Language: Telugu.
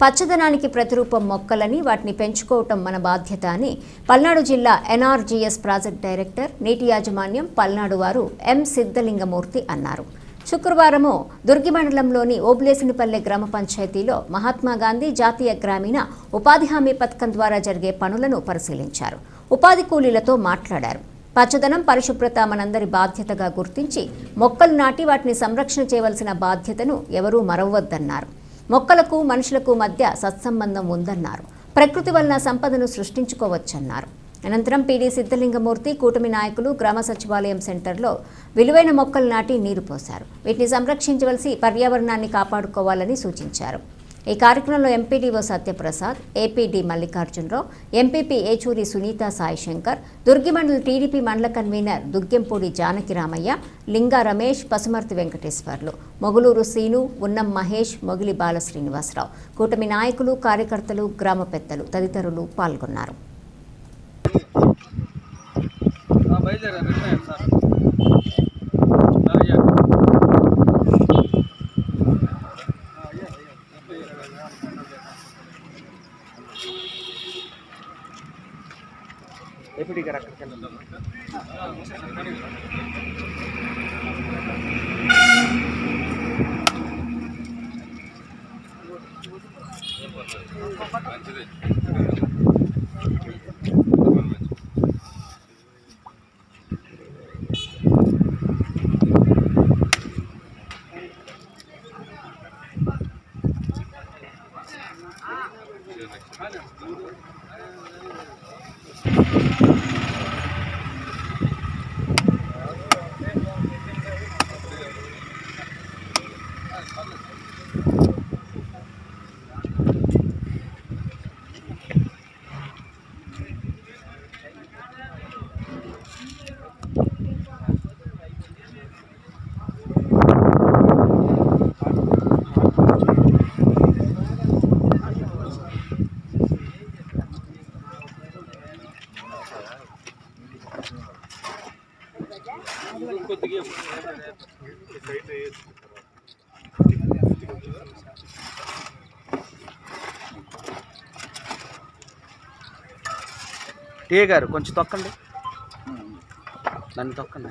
పచ్చదనానికి ప్రతిరూపం మొక్కలని వాటిని పెంచుకోవటం మన బాధ్యత అని పల్నాడు జిల్లా ఎన్ఆర్జీఎస్ ప్రాజెక్ట్ డైరెక్టర్ నీటి యాజమాన్యం పల్నాడు వారు ఎం. సిద్ధలింగమూర్తి అన్నారు. శుక్రవారము దుర్గి మండలంలోని ఓబ్లేసినిపల్లె గ్రామ పంచాయతీలో మహాత్మా గాంధీ జాతీయ గ్రామీణ ఉపాధి హామీ పథకం ద్వారా జరిగే పనులను పరిశీలించారు. ఉపాధి కూలీలతో మాట్లాడారు. పచ్చదనం పరిశుభ్రత మనందరి బాధ్యతగా గుర్తించి మొక్కలు నాటి వాటిని సంరక్షణ చేయవలసిన బాధ్యతను ఎవరూ మరవద్దన్నారు. మొక్కలకు మనుషులకు మధ్య సత్సంబంధం ఉందన్నారు. ప్రకృతి వలన సంపదను సృష్టించుకోవచ్చన్నారు. అనంతరం పీడీ సిద్ధలింగమూర్తి కూటమి నాయకులు గ్రామ సచివాలయం సెంటర్లో విలువైన మొక్కలు నాటి నీరు పోశారు. వీటిని సంరక్షించవలసి పర్యావరణాన్ని కాపాడుకోవాలని సూచించారు. ఈ కార్యక్రమంలో MPDO Satyaprasad APD Mallikarjunarao MPP Yechuri Sunitha Saishankar దుర్గిమండల TDP మండల కన్వీనర్ దుగ్గెంపూడి జానకి రామయ్య లింగా రమేష్ పసుమర్తి వెంకటేశ్వర్లు మొగులూరు సీను ఉన్నం మహేష్ మొగిలి బాల శ్రీనివాసరావు. కూటమి నాయకులు కార్యకర్తలు గ్రామ పెద్దలు తదితరులు పాల్గొన్నారు. ఏపీడీ గారు అక్కడికి వెళ్ళండి టీ గారు కొంచెం తొక్కండి. నన్ను తొక్కండి.